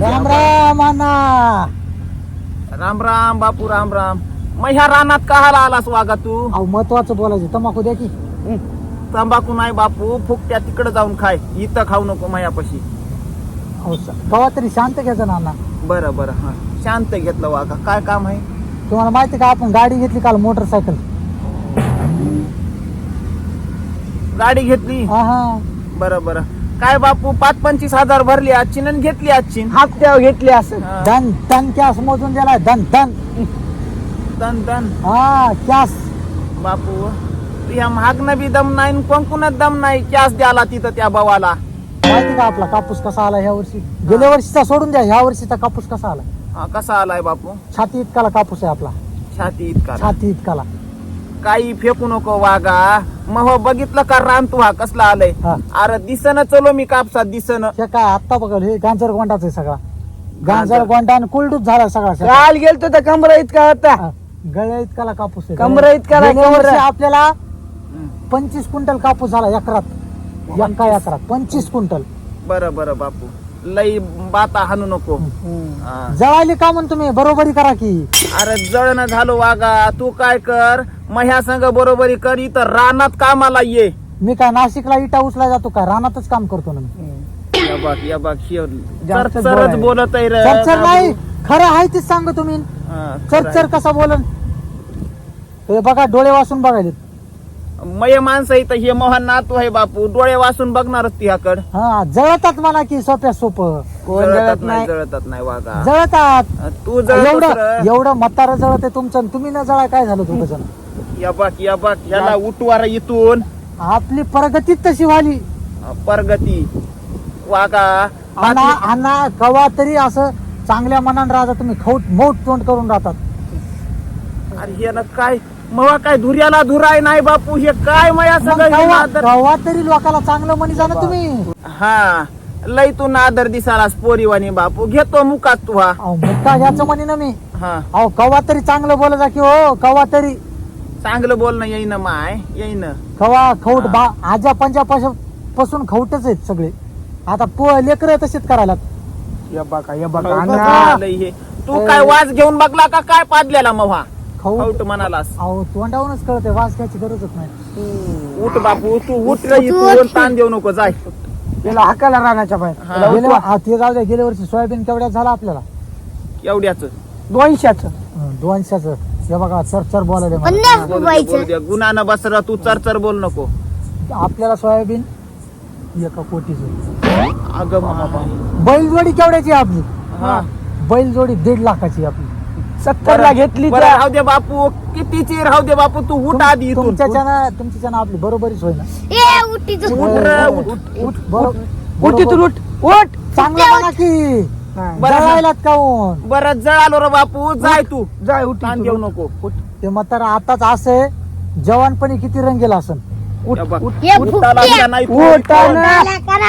राम राम अण्णा. राम राम बापू राम राम. मग ह्या रानात कहाला आलास वागा तू? अहो महत्वाचं बोलायचं. तंबाखू द्या की. तंबाखू नाही बापू. फुकट्या तिकडे जाऊन खाय. इथं खाऊ नको मायापाशी. अहो स- कवा तरी शांत घ्यायचं ना अण्णा. बरं बरं हा. शांत घेतलं वागा. काय काम आहे? तुम्हाला माहिती का आपण गाडी घेतली काल मोटरसायकल. गाडी घेतली? हा हा. बरं बरं. काय बापू पाच पंचवीस हजार भरली आजची आणि घेतली आजची. हप्त्यावर घेतली असं. हा. धन धन कॅस मोजून दिला धन धन. दन दन हा कॅस बापू ह्या महागनं बी दम नाही आणि दम नाही. कॅस द्याला तिथं त्या भावाला. माहिती का आपला कापूस कसा आला ह्या वर्षी? गेल्या वर्षीचा सोडून द्या ह्या वर्षीचा कापूस कसा आला हा, कसा आलाय बापू? छाती इतकाला कापूस आहे आपला. छाती इतका छाती इतकाला. काही फेकू नको वागा. मग बघितलं का रान तू हा कसला आलंय? हा. अरे दिसन चलो मी कापसात दिसन. हे काय आत्ता बघा हे गांजर गोंडाच आहे सगळा. गांजर. गांजर. गोंडा आणि कुलडूप झाला सगळा. काल गेलतो तर कमरा इतका होता. हा, गळ्या इतकाला कापूस आहे. कमरा इतकाला गेल्या कमरा. वर्षी आपल्याला पंचवीस क्विंटल कापूस झाला एकरात. एका एकरात पंचवीस क्विंटल. बरं बरं बापू. लई बाता हाणू नको. हा. जळाली का म्हणून तुम्ही? बरोबरी करा की. अरे जळण झालो वागा. तू काय कर? मह्या संग बरोबरी कर इथं रानात कामाला ये. मी काय नाशिकला इटा उचला जातो का रानातच काम करतो ना मी. या या जास्त. बोलत आहे रे. चरचर नाही खरं आहे तेच सांग तुम्ही. हा, चरचर कसा बोलन? हे बघा डोळे वाचून बघायले मय माणसं इथं हे मोहन नातू आहे बापू. डोळे वाचून बघणारच तिच्याकड. हा जळतात मला की सोप्या सोपं. कोण जळत नाही जळतात नाही वागा जळतात. तू जळतोस एवढं. एवढं म्हातारं जळत आहे तुमचं आणि तुम्ही न जळा काय झालं तुमचं या बघ या याला उठवार इथून. आपली प्रगतीच तशी व्हाली. परगती. वागा अण्णा अण्णा कवा तरी असं चांगल्या मनानं राहता तुम्ही खौट मोठ तोंड करून राहतात. अरे ना काय? मग काय धुर्याला धुराय नाही बापू हे काय मया मग सगळं हे कवा नादर- कवा तरी लोकाला चांगलं म्हणी ना तुम्ही. हा लय तू नादर दिसालास पोरीवानी बापू. घेतो मुकात तू हा. अहो मुक्का घ्यायचं म्हणी ना मी. हा. अहो कवा तरी चांगलं बोला जा की हो कवा तरी. चांगलं बोलणं येईन माय येईन. कवा खौट बा आजा पंजा पासून खौटच आहेत सगळे. आता पो लेकर तसेच करायला या बघा या बघा कसं अण्णा. झालंय हे? तू काय वाज घेऊन बघला का काय पाडलेला मग हा खौट खाऊट म्हणालास अहो तोंडावरूनच कळते वास घ्यायची गरजच नाही. उठ बापू तू उठ. रे इथून ताण देऊ नको जाय. त्याला हाकाला रानाच्या बाहेर. हा. गेल्या. हा, ते जाऊ द्या गेल्या वर्षी सोयाबीन केवढ्यात झाला आपल्याला? एवढ्याच दोनशेच. दोनशेच. हे बघा चर चर बोलायला मला. पन्नास रुपयाचं गुन्हा बसरा तू चरचर बोल नको. आपल्याला सोयाबीन एका कोटीचं. अगं मामा. बैलजोडी केवढ्याची आहे आपली? हा. बैलजोडी दीड लाखाची आहे आपली. सत्तर ला घेतली बरं, राहू दे बापू. कितीची राहू दे बापू. तू उठ आधी इथून. तुमच्याच्यानं तुमच्याच्यानं आपली बरोबरीच होईना. ए उठीचं उठ रे, उठ उठ बरोबर. उठ उठ उठ. चांगलं म्हणा की. हा. बरं, हा. जळायलात काऊन बरं जळालो रे बापू जाय तू जाय उठ ताण उठ. नको ते म्हातारा आताच असं जवानपणी किती रंगेला असन या बघ. हे. लागला नाही तू. उठ, ताण. त्याला करा